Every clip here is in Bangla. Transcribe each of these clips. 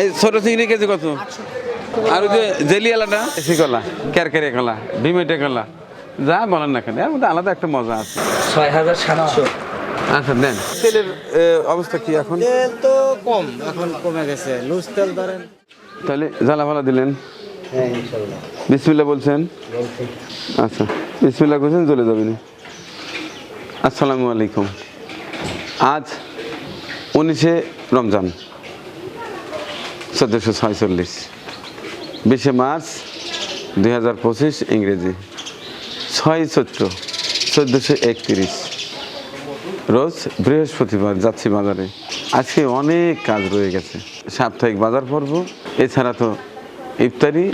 এই ছোট চিংড়ি কেজি কত? আর ওই যে জেলিয়ালাটা? এসি কলা ক্যারকেরে কলা ডিমেটে কলা যা বলেন না কেন এর মধ্যে আলাদা একটা মজা আছে। ছয় হাজার সাতশো। আচ্ছা দেন। তেলের অবস্থা কি এখন? তেল তো কম এখন কমে গেছে। লুজ তেল ধরেন। তাহলে জ্বালা ভালা দিলেন? হ্যাঁ বিসমিল্লা বলছেন? আচ্ছা বিসমিল্লা করছেন চলে যাবেন আসসালামু আলাইকুম। আজ উনিশে রমজান। চোদ্দোশো ছয়চল্লিশ। বিশে মার্চ দুই হাজার পঁচিশ ইংরেজি। ছয় চৈত্র চোদ্দোশো একত্রিশ। রোজ বৃহস্পতিবার যাচ্ছি বাজারে। আজকে অনেক কাজ রয়ে গেছে। সাপ্তাহিক বাজার পর্ব, এছাড়া তো ইফতারি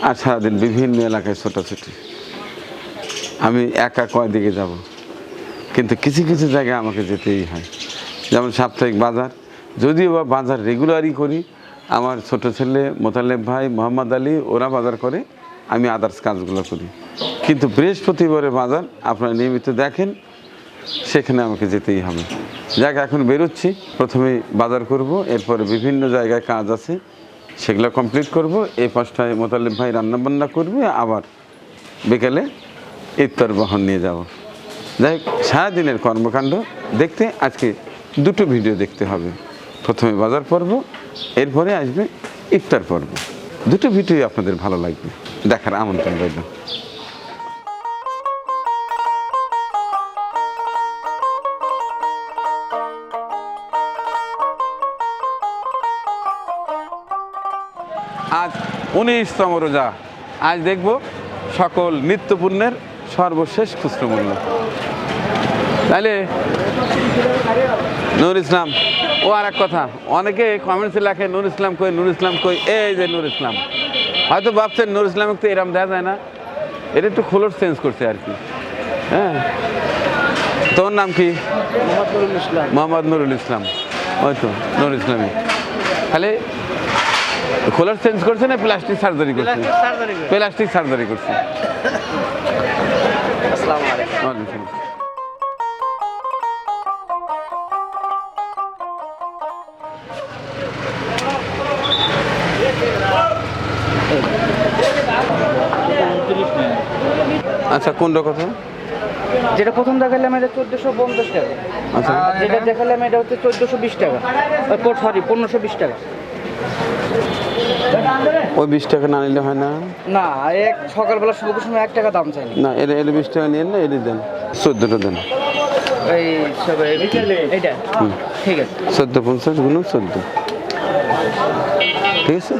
আর সারাদিন বিভিন্ন এলাকায় ছোটাছুটি। আমি একা কয় দিকে যাব? কিন্তু কিছু কিছু জায়গায় আমাকে যেতেই হয়। যেমন সাপ্তাহিক বাজার, যদিও বা বাজার রেগুলারই করি আমার ছোট ছেলে মোতালেব ভাই, মোহাম্মদ আলী, ওরা বাজার করে, আমি আদার্স কাজগুলো করি। কিন্তু বৃহস্পতিবারের বাজার আপনারা নিয়মিত দেখেন, সেখানে আমাকে যেতেই হবে। যাক, এখন বেরোচ্ছি প্রথমে বাজার করব, এরপরে বিভিন্ন জায়গায় কাজ আছে, সেগুলো কমপ্লিট করব এই পাঁচটায় মোতালেব ভাই রান্নাবান্না করবে, আবার বিকেলে ইফতার বহন নিয়ে যাব। যাই হোক, সারাদিনের কর্মকাণ্ড দেখতে, আজকে দুটো ভিডিও দেখতে হবে। প্রথমে বাজার পর্ব, এরপরে আসবে ইফতার পর্ব। দুটো ভিডিও আপনাদের ভালো লাগবে, দেখার আমন্ত্রণ রইল। আজ উনিশতম রোজা। আজ দেখব সকল নিত্যপূর্ণের সর্বশেষ খুচরো মূল্য তাহলে নুর ইসলাম ও আর এক কথা অনেকে কমেন্টসে লেখে নুর ইসলাম কই নুর ইসলাম কই? এই যে নুর ইসলাম। হয়তো ভাবছেন নুর ইসলাম তো এরম দেওয়া যায় না। এটা একটু খোলস চেঞ্জ করছে আর কি। হ্যাঁ। তোর নাম কি? মোহাম্মদ নুরুল ইসলাম। ওই তো নুর ইসলামী তাহলে খোলার চেঞ্জ করছে না প্লাস্টিক সার্জারি করছে? প্লাস্টিক সার্জারি করছে। আসসালামু আলাইকুম। আচ্ছা কোনটা কথা? যেটা প্রথম দেখালাম এটা চোদ্দোশো পঞ্চাশ টাকা। আচ্ছা। আর যেটা দেখালাম এটা হচ্ছে চোদ্দোশো বিশ টাকা। সরি পনেরোশো বিশ টাকা। ওই বিশ টাকা না নিলে হয় না? না এক সকালবেলা শুরু সময় এক টাকা দাম চাই না এটা এটা বিশ টাকা নিয়ে না এটা দেন। চোদ্দোটা দেন। এই সব এইটা? ঠিক আছে। চোদ্দ পঞ্চাশ গুণ চোদ্দ। ঠিক আছে?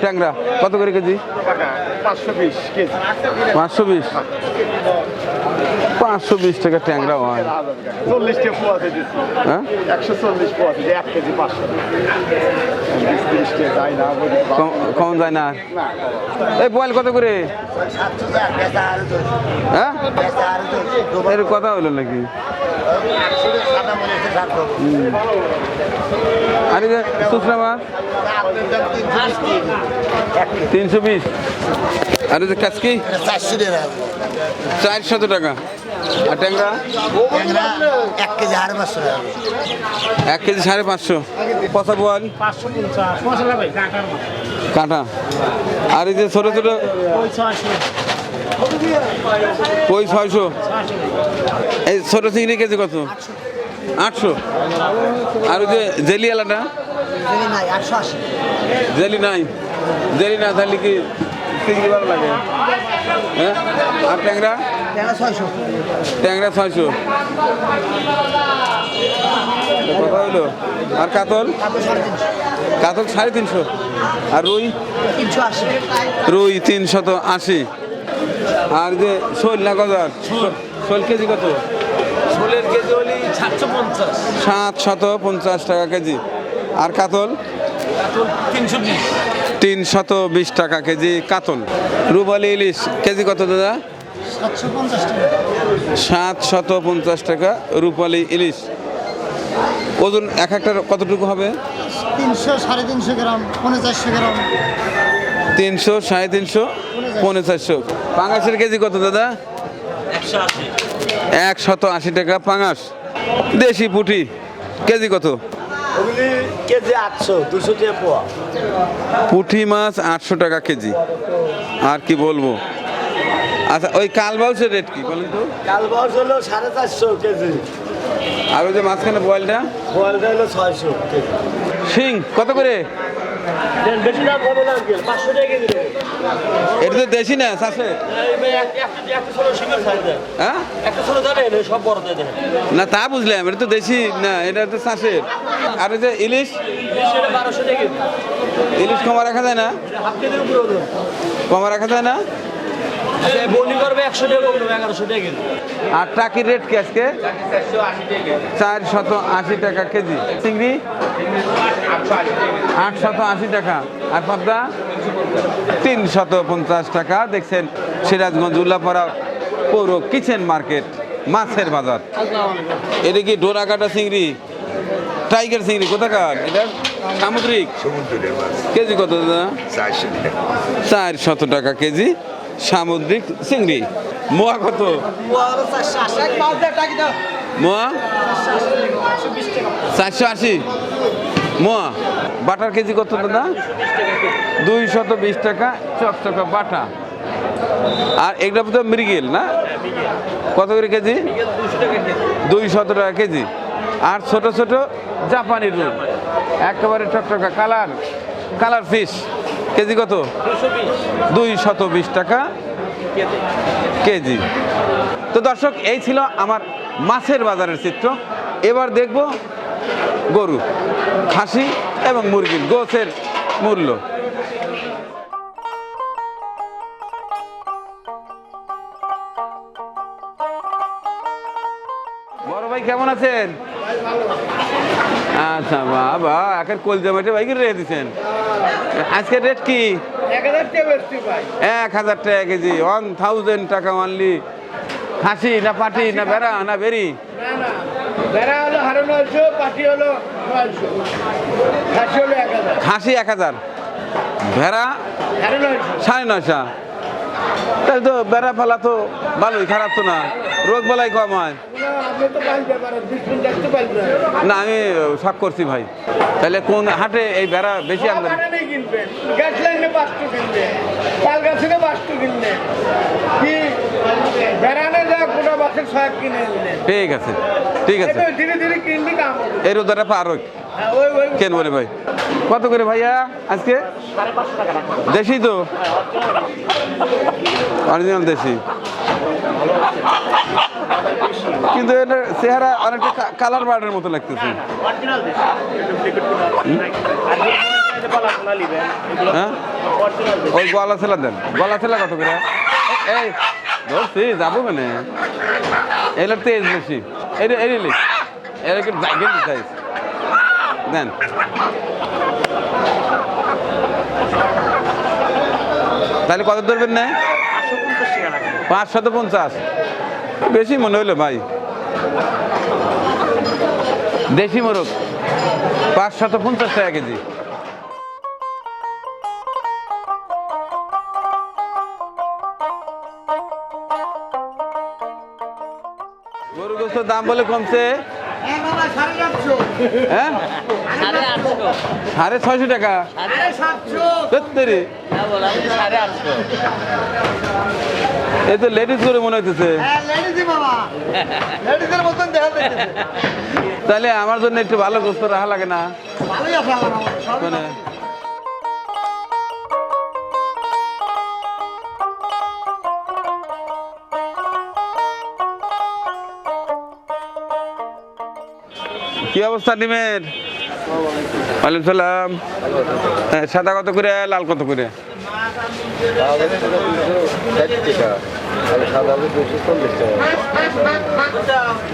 ট্যাংরা, কত করে কেজি? পাঁচশো বিশ। পাঁচশো বিশ টাকা ট্যাংরা হয় হ্যাঁ? কম- যায় না এই বয়েল কত করে? হ্যাঁ? এর কথা হলো নাকি। আর মাছ তিনশো বিশ আর এই যে কাচকি চারশো টাকা। চারশত টাকা। আর ট্যাংরা? এক কেজি সাড়ে পাঁচশো টাকা। এক কেজি সাড়ে পাঁচশো। পচা বোয়াল? কাঁটা। আর এই যে ছোটো ছোটো? কই ছয়শো। এই ছোটো চিংড়ি কেজি কত? আটশো। আর ওই যে জেলিয়ালাটা? নাই একশো আশি। জেলি নাই। জেলি না তাহলে কি চিংড়ি ভালো লাগে? হ্যাঁ? আর ট্যাংরা? ট্যাংরা ছয়শো। ট্যাংরা ছয়শো। কথা হইল। আর কাতল? কাতল সাড়ে তিনশো। আর রুই? রুই তিনশত আশি। আর যে শোল না গজার? শোল। কেজি কত? ছোলের কেজি হলি সাতশো পঞ্চাশ। সাত শত পঞ্চাশ টাকা কেজি। আর কাতল? তিনশো বিশ। টাকা কেজি কাতল। রুবালি ইলিশ কেজি কত দাদা? সাতশো পঞ্চাশ টাকা। রূপালি ইলিশ। ওজন এক একটার কতটুকু হবে? তিনশো সাড়ে তিনশো গ্রাম পনেরো চারশো গ্রাম। তিনশো সাড়ে তিনশো পনেরো পনেরো চারশো। পাঙাশের কেজি কত দাদা? একশত আশি টাকা পাঙাশ। দেশি পুঁটি কেজি কত? ওগুলি কেজি আটশো দুশো টাকা পোয়া। পুঁটি মাছ আটশো টাকা কেজি। আর কি বলব? আচ্ছা ওই কালবাউসের রেট কি বলেন তো? কালবাউস হলো সাড়ে চারশো কেজি। আর ওই যে মাঝখানে বয়েলটা? বয়েলটা হলো ছয়শো কেজি। শিং কত করে? এটা তো দেশি না চাষে হ্যাঁ? না তা বুঝলাম এটা তো দেশি না এটা তো চাষের। আর যে ইলিশ? ইলিশ কমা রাখা যায় না? কমা রাখা যায় না? বনি করবে একশো টাকা কমবে এগারোশো টাকা কেজি। আর টাকির রেট কি আজকে? চার শত আশি টাকা কেজি। চিংড়ি? আট শত আশি টাকা। আর পাবদা? তিন শত পঞ্চাশ টাকা। দেখছেন সিরাজগঞ্জ উল্লাপাড়া পৌর কিচেন মার্কেট মাছের বাজার। এটা কি ডোরাকাটা চিংড়ি? টাইগার চিংড়ি কোথাকার? এটা সামুদ্রিক। কেজি কত দাদা? চারশো টাকা। চার টাকা কেজি। সামুদ্রিক চিংড়ি। মোয়া কত? মোয়া চারশো আশি। মোয়া? বাটার কেজি কত দাদা? দুই শত বিশ টাকা চকচকা বাটা। আর এগুলো তো মৃগেল না? কত করে কেজি? দুই শত টাকা কেজি। আর ছোট ছোট জাপানি রুল। একেবারে টকটকা কালার কালার ফিশ। কেজি কত? দুই শত বিশ টাকা কেজি। তো দর্শক, এই ছিল আমার মাছের বাজারের চিত্র। এবার দেখব গরু, খাসি এবং মুরগির গোছের মূল্য। বড় ভাই, কেমন আছেন? আচ্ছা বাবা একের কলজা মাঠে বাইকের রেখে দিচ্ছেন আজকের রেট কি? এক হাজার টাকা কেজি ওয়ান থাউজেন্ড টাকা মানলি খাসি না পাটি না বেড়া না বেরি? খাসি এক হাজার। ভেড়া সাড়ে নয়শো। তাহলে তো বেড়া ফেলা তো ভালোই খারাপ তো না। রোগ বেলায় কম হয়। না আমি শখ করছি ভাই। তাহলে কোন হাটে এই বেড়া বেশি আমদানি? ঠিক আছে ঠিক আছে। এই রোদাটা পার কেন বলে ভাই? কত করে ভাইয়া আজকে? দেশি তো? অরিজিনাল দেশি। কিন্তু এটা চেহারা অনেকটা কালার বার্ডের মতো লাগতেছে। হ্যাঁ ওই গলা ছেলা দেন। গলা ছেলা কত করে? এই ধরছি যাব মানে এলার তেজ বেশি। এটা এরিলি এর একটু জাগেন দেন। তাহলে কত ধরবেন না পাঁচশত পঞ্চাশ। বেশি মনে হলো ভাই। দেশি মোরগ, পাঁচশত পঞ্চাশ টাকা কেজি। গরু গোস্তের দাম বলে কমছে। হ্যাঁ? সাড়ে ছয়শো টাকা? সত্যি এই তো লেডিস করে মনে হইতেছে। তাহলে আমার জন্য একটু ভালো গোস্ত রাখা লাগে না? মানে কি অবস্থা নিমের? ওয়ালাইকুম সালাম। হ্যাঁ, সাদা কত করে লাল কত করে?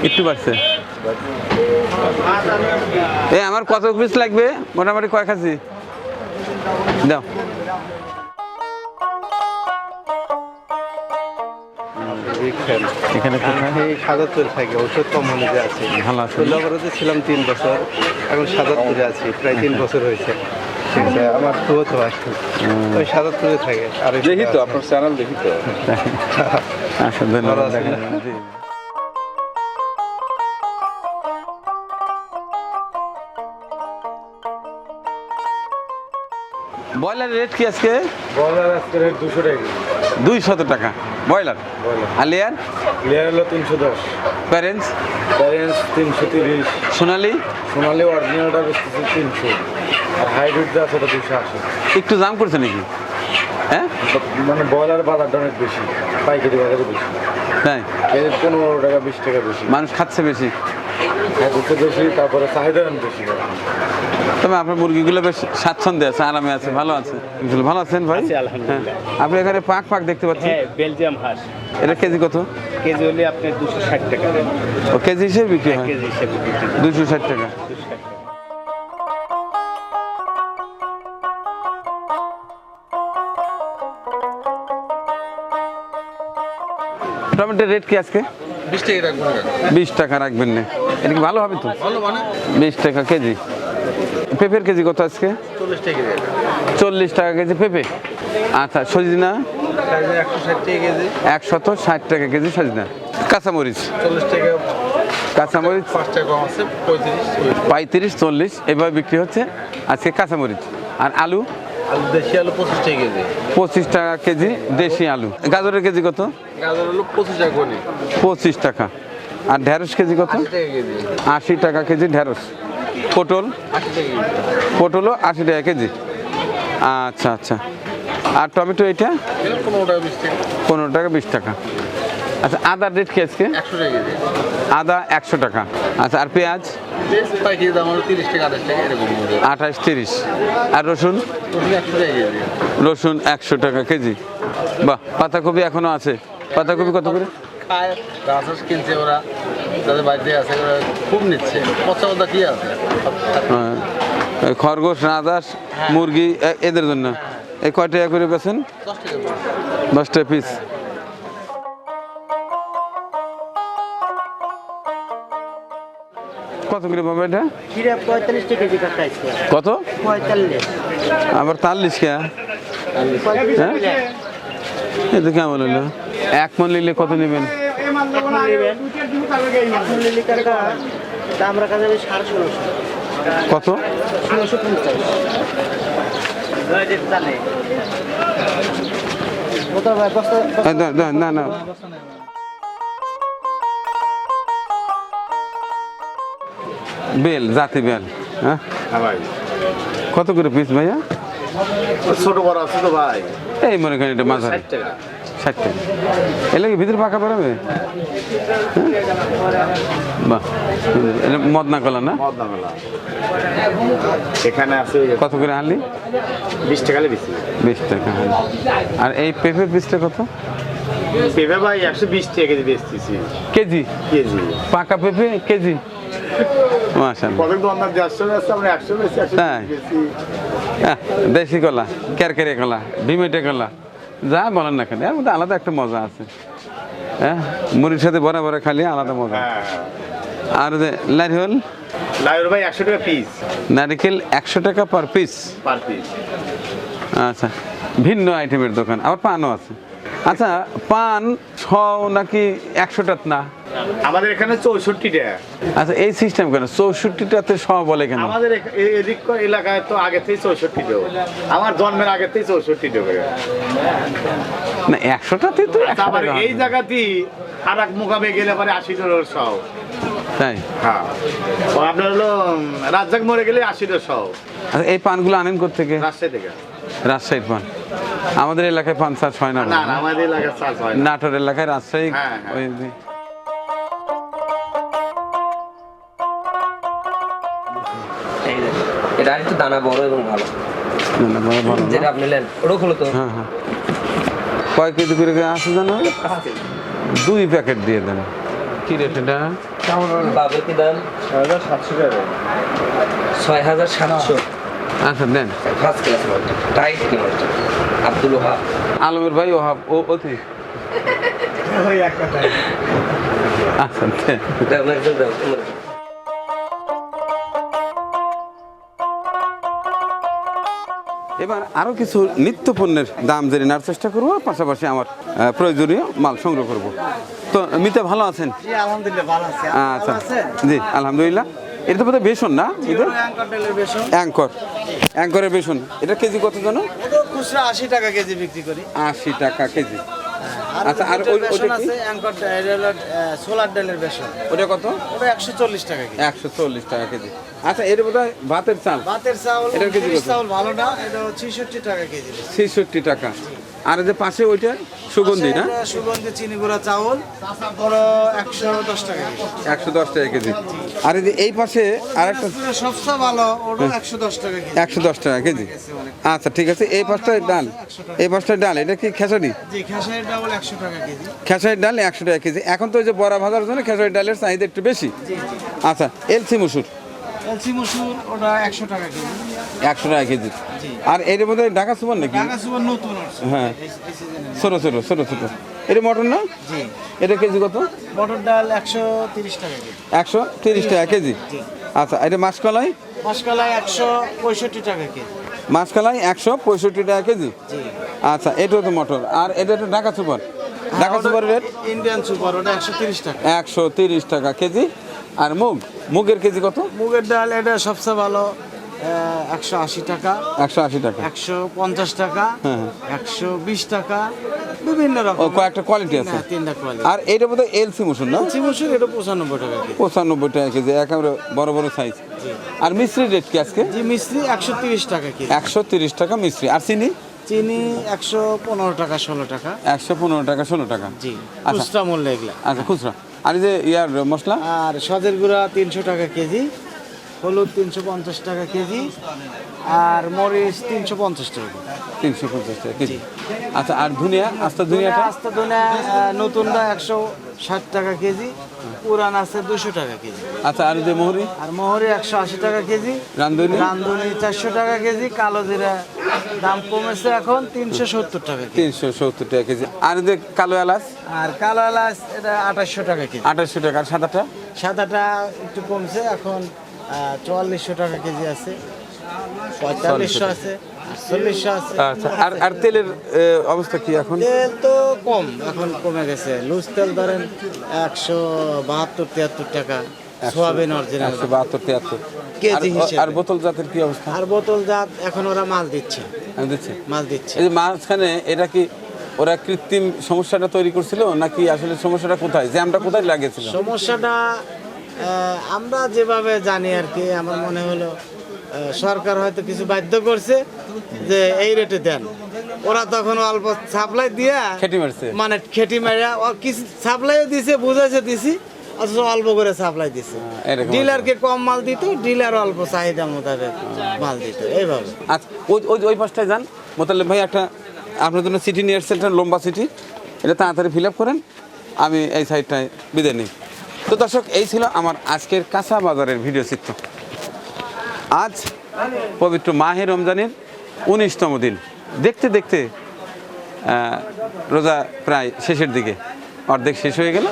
একটু বাড়ছে। এই আমার কত পিস লাগবে? মোটামুটি কয় খাসি দাও। এখানে কোথায় এই সাজাদপুরে থাকি ওষুধ কোম্পানিতে আছি। ভালো আছেন? ষোলোবারতে ছিলাম তিন বছর এখন সাজাদপুরে আছি প্রায় তিন বছর হয়েছে। আচ্ছা, আমার তো আসে ওই সাতাত্তরে থাকে আর দেখি তো আপনার চ্যানেল দেখি তো। আচ্ছা ধন্যবাদ। ব্রয়লারের রেট কি আজকে? বলার আজকে রেট দুশো টাকা। দুই শত টাকা। ব্রয়লার? আর লেয়ার? ক্লিয়ার হলো তিনশো দশ প্যারেন্টস? প্যারেন্টস তিনশো তিরিশ। সোনালি? সোনালি অরিজিনালটা বেচতেছে তিনশো। আর হাইব্রিড যা সেটা দুশো আশি। একটু দাম করছে নাকি? হ্যাঁ? মানে ব্রয়লার বাজারটা অনেক বেশি পাইকারি বাজারে বেশি। তাই? পনেরো টাকা বিশ টাকা বেশি। মানুষ খাচ্ছে বেশি। খাদ্যতে বেশি তারপরে চাহিদা বেশি। তবে আপনার মুরগিগুলো বেশ স্বাচ্ছন্দ্যে আছে আরামে আছে ভালো আছে। ভালো আছেন ভাই? আছি, আলহামদুলিল্লাহ। হ্যাঁ। আপনি এখানে পাক পাক দেখতে পাচ্ছেন? হ্যাঁ বেলজিয়াম হাঁস। এটা কেজি কত? কেজি হলে আপনার দুশো ষাট টাকা। ও কেজি হিসেবে বিক্রি হয় কেজি হিসেবে দুশো ষাট টাকা। টমেটোর রেট কি আজকে? বিশ টাকা রাখবেন না। এটা কি ভালো হবে তো? ভালো মানে? বিশ টাকা কেজি। পেঁপের কেজি কত আজকে? চল্লিশ টাকা কেজি। পেঁপে। আচ্ছা সজিনা? একশত ষাট টাকা কেজি সজিনা। কাঁচামরিচ? চল্লিশ টাকা। কাঁচামরিচ? পঁয়ত্রিশ চল্লিশ এভাবে বিক্রি হচ্ছে আজকে কাঁচামরিচ। আর আলু? আলু দেশি আলু পঁচিশ টাকা কেজি। পঁচিশ টাকা কেজি দেশি আলু। গাজরের কেজি কত? গাজর হলো পঁচিশ টাকা করে পঁচিশ টাকা। আর ঢেঁড়স কেজি কত? আশি টাকা কেজি। ঢেঁড়স। পটল? পটলও আশি টাকা কেজি। আচ্ছা আচ্ছা। আর টমেটো এটা পনেরো টাকা বিশ টাকা। আচ্ছা আদার রেট কি আজকে? আদা একশো টাকা। আচ্ছা আর পেঁয়াজ? আঠাশ টাকা এরকম আঠাশ তিরিশ। আর রসুন? রসুন একশো টাকা কেজি। বাহ পাতাকপি এখনও আছে। পাতাকপি কত করে? খায় রাসাস কিনছে ওরা যাদের বাড়িতে আছে ওরা খুব নিচ্ছে পচা পচা কি আছে হ্যাঁ, খরগোশ রাজাস মুরগি এদের জন্য। এই কয় টাকা করে বেছেন দশ টাকা করে। দশ টাকা পিস কত করে পাবে এটা? কত? পঁয়তাল্লিশ। আবার তাল্লিশ কে? হ্যাঁ? এটা কেমন হলো? এক মন নিলে কত নেবেন? কত? না, না, বেল জাতি বেল হ্যাঁ? হ্যাঁ ভাই। কত করে পিস ভাইয়া? ছোট বড় আছে তো ভাই। এই মনে করেন এটা মাঝারি। ষাট টাকা। এলে কি ভিতরে পাকা বেরোবে? হ্যাঁ? বাহ এটা মদনা কলা না? এখানে আছে কত করে বিশ টাকা বেশি। বিশ টাকা। আর এই পেঁপের পিসটা কত? পেঁপে ভাই একশো বিশ টাকা কেজি বেচতেছি। কেজি? কেজি। পাকা পেঁপে কেজি? দেশি কলা ক্যারকেরে কলা ভিমেটে কলা যা বলেন না কেন এর মধ্যে আলাদা একটা মজা আছে। হ্যাঁ মুড়ির সাথে বড় বড় খালি আলাদা মজা। হ্যাঁ। আর যে নারিকেল? লাইর ভাই একশো টাকা পিস নারিকেল টাকা পার পিস পার পিস আচ্ছা ভিন্ন আইটেমের দোকান আবার পানও আছে। আচ্ছা পান ছ নাকি একশোটাত না? আমাদের এখানে চৌষট্টি টাকা আচ্ছা এই সিস্টেম কেন? চৌষট্টিটাতে শ বলে কেন? আমাদের এদিক এলাকায় তো আগে থেকে চৌষট্টি দেবো আমার জন্মের আগে থেকে চৌষট্টি দেবো না একশোটাতে তো একশো তারপরে এই জায়গাতেই আর এক মোকামে গেলে পরে আশি ডলার সহ তাই? হ্যাঁ। ও আপনার হলো রাজ্জাক মরে গেলে আশি ডলার সহ আচ্ছা এই পানগুলো আনেন থেকে রাজশাহী থেকে। রাজশাহীর পান। আমাদের এলাকায় পান চাষ হয় না আমাদের চাষ হয় নাটোর এলাকায় রাজশাহী হ্যাঁ, হ্যাঁ। ওই যে- এটা একটু দানা বড় এবং ভালো। যেটা আপনি নেন ওরকম হলো তো। হ্যাঁ হ্যাঁ। কয় কেজি করে আসে জানো দুই প্যাকেট দিয়ে দেন। কি রেট এটা? বাবে কি দাম? সাতশো টাকা। ছয় হাজার সাতশো। আচ্ছা দেন। ফার্স্ট ক্লাস টাইট কি মালটা আব্দুল ওহাব। আলমের ভাই ও হাব ও অতি আচ্ছা। এবার আরও কিছু নিত্য পণ্যের দাম জেনে নেওয়ার চেষ্টা করব পাশাপাশি আমার প্রয়োজনীয় মাল সংগ্রহ করব। তো মিতা ভালো আছেন? জি আলহামদুলিল্লাহ ভালো আছি। আচ্ছা। জি আলহামদুলিল্লাহ। এটা তো বোধহয় বেসন না বেসন। অ্যাঙ্কর অ্যাঙ্করের বেসন। এটা কেজি কত জানো খুচরা আশি টাকা কেজি বিক্রি করি। আশি টাকা কেজি। আচ্ছা, আর ওই- ওটা আছে অ্যাঙ্কর সোলার ডালের বেসন। ওটা কত? ওটা একশো চল্লিশ টাকা কেজি। একশো চল্লিশ টাকা কেজি। আচ্ছা এর বোধ হয় ভাতের চাল। ভাতের চাউল এটার কেজি কত? চাউল ভালো না এটা ছেষট্টি টাকা কেজি। ছেষট্টি টাকা। আর যে পাশে ওইটা সুগন্ধি না? সুগন্ধি চিনি গুঁড়া চাউল ওরা একশো দশ টাকা একশো দশ টাকা কেজি। আর এই যে এই পাশে আর একটা সবচেয়ে ভালো ওটা একশো দশ টাকা কেজি। একশো দশ টাকা কেজি। আচ্ছা ঠিক আছে। এই পাঁচটায় ডাল। এই পাঁচটায় ডাল এটা কি খেসারি? জি টাকা কেজি খেসারির ডাল একশো টাকা কেজি। এখন তো ওই যে বড়া ভাজার জন্য খেসারির ডালের চাহিদা একটু বেশি। আচ্ছা এলসি মুসুর। এলসি মসুর ওটা একশো টাকা কেজি। একশো টাকা কেজি। আর এর মধ্যে ঢাকা সুপার নাকি? ঢাকা সুপার নতুন হ্যাঁ। এই- এই সিজনে। ছোটো ছোটো ছোটো ছোটো। এটা মটন না? এটা কেজি কত? মটর ডাল একশো তিরিশ টাকা একশো তিরিশ টাকা কেজি? আচ্ছা এটা মাসকলাই? মাসকালাই একশো পঁয়ষট্টি টাকা কেজি। মাসকলাই একশো পঁয়ষট্টি টাকা কেজি? আচ্ছা এটাও তো মটর। আর এটা তো Dhaka super Dhaka super rate? Indian super ওটা একশো তিরিশ টাকা। একশো তিরিশ টাকা কেজি। আর মুগ? মুগের কেজি কত? মুগের ডাল এটা সবচেয়ে ভালো একশো আশি টাকা। একশো আশি টাকা। একশো পঞ্চাশ টাকা হ্যাঁ, একশো বিশ টাকা বিভিন্ন ও রকম কয়েকটা কোয়ালিটি আছে। হ্যাঁ, তিনটা কোয়ালিটি আর এইটা বোধহয় এলসি মুসুর না? মসুর এটা পঁচানব্বই টাকা পঁচানব্বই টাকা কেজি একেবারে বড় বড় সাইজ আর মিস্ত্রির রেট কি আজকে? জি মিস্ত্রি একশো তিরিশ টাকা কেজি। একশো তিরিশ টাকা মিস্ত্রি আর চিনি? চিনি একশো পনেরো টাকা ষোলো টাকা। একশো পনেরো টাকা ষোলো টাকা। জি আচ্ছা। খুচরা মূল্য এগুলা। আচ্ছা খুচরা। আর যে ইয়ার মশলা? আর সজের গুঁড়া তিনশো টাকা কেজি হলুদ তিনশো পঞ্চাশ টাকা কেজি আর মরিচ তিনশো পঞ্চাশ টাকা তিনশো পঞ্চাশ টাকা কেজি। আচ্ছা আর ধনিয়া? আস্তা ধনিয়াটা? আস্ত ধনে নতুনটা একশো ষাট টাকা কেজি পুরান আছে দুশো টাকা কেজি। আচ্ছা আর যে মোহরি? আর মোহরি একশো আশি টাকা কেজি রান্ধুনি? রান্ধুনি চারশো টাকা কেজি কালো জিরা দাম কমেছে এখন তিনশো সত্তর টাকা তিনশো সত্তর টাকা কেজি। আর যে কালো এলাচ? আর কালো এলাচ এটা আঠাশশো টাকা কেজি। আঠাশশো টাকা। আর সাদাটা? সাদাটা একটু কমছে এখন চুয়াল্লিশশো টাকা কেজি আছে। পঁয়তাল্লিশশো আছে আটচল্লিশশো আছে। আচ্ছা আর আর তেলের অবস্থা কি এখন? তেল তো কম। এখন কমে গেছে। লুজ তেল ধরেন একশো বাহাত্তর তিয়াত্তর টাকা। Soybean original. একশো বাহাত্তর তিয়াত্তর। কেজি হিসেবে। আর বোতল জাতের কি অবস্থা? আর বোতল জাত এখন ওরা মাল দিচ্ছে। দিচ্ছি? মাল দিচ্ছে। এই যে মাঝখানে এটা কি ওরা কৃত্রিম সমস্যাটা তৈরি করছিল নাকি আসলে সমস্যাটা কোথায়? যে আমরা কোথায় লাগিয়েছিল? সমস্যাটা আমরা যেভাবে জানি আর কি আমার মনে হলো সরকার হয়তো কিছু বাধ্য করছে যে এই রেটে দেন। ওরা তখন অল্প সাপ্লাই দিয়া খেটি মারছে। মানে খেটি মারা কিছু সাপ্লাইও দিছে বুঝাইছে দিছি অথচ অল্প করে সাপ্লাই দিছে। এরকম ডিলারকে কম মাল দিত ডিলার অল্প চাহিদা মোতাবেক মাল দিত এইভাবে। আচ্ছা ওই ওই ওই পাশটায় যান। মোতালেব ভাই একটা আপনার জন্য চিঠি নিয়ে একটা লম্বা চিঠি। এটা তাড়াতাড়ি ফিল আপ করেন আমি এই সাইডটায় বিদায় নিই। তো দর্শক এই ছিল আমার আজকের কাঁচা বাজারের ভিডিও চিত্র। আজ পবিত্র মাহে রমজানের উনিশতম দিন। দেখতে দেখতে রোজা প্রায় শেষের দিকে। অর্ধেক শেষ হয়ে গেল,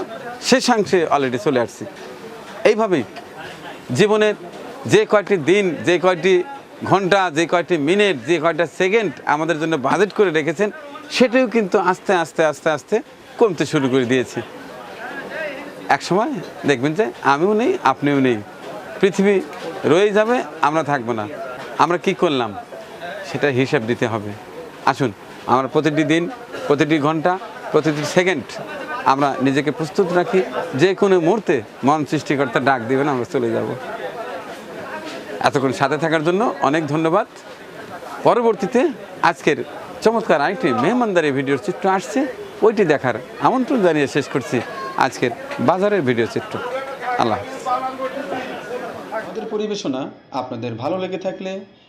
শেষাংশে অলরেডি চলে আসছি। এইভাবেই জীবনের যে কয়টি দিন, যে কয়টি ঘণ্টা, যে কয়টি মিনিট, যে কয়টা সেকেন্ড আমাদের জন্য বাজেট করে রেখেছেন, সেটাও কিন্তু আস্তে আস্তে আস্তে আস্তে কমতে শুরু করে দিয়েছে। এক সময় দেখবেন যে আমিও নেই, আপনিও নেই। পৃথিবী রয়ে যাবে, আমরা থাকব না। আমরা কি করলাম? সেটা হিসাব দিতে হবে। আসুন, আমরা প্রতিটি দিন, প্রতিটি ঘণ্টা, প্রতিটি সেকেন্ড আমরা নিজেকে প্রস্তুত রাখি। যে কোনো মুহূর্তে মন সৃষ্টিকর্তা ডাক দিবেন, আমরা চলে যাব। এতক্ষণ সাথে থাকার জন্য অনেক ধন্যবাদ। পরবর্তীতে আজকের চমৎকার আরেকটি মেহমানদারি ভিডিওর চিত্র আসছে। ওইটি দেখার আমন্ত্রণ জানিয়ে শেষ করছি আজকের বাজারের ভিডিও চিত্র। আল্লাহ আমাদের পরিবেশনা আপনাদের ভালো লেগে থাকলে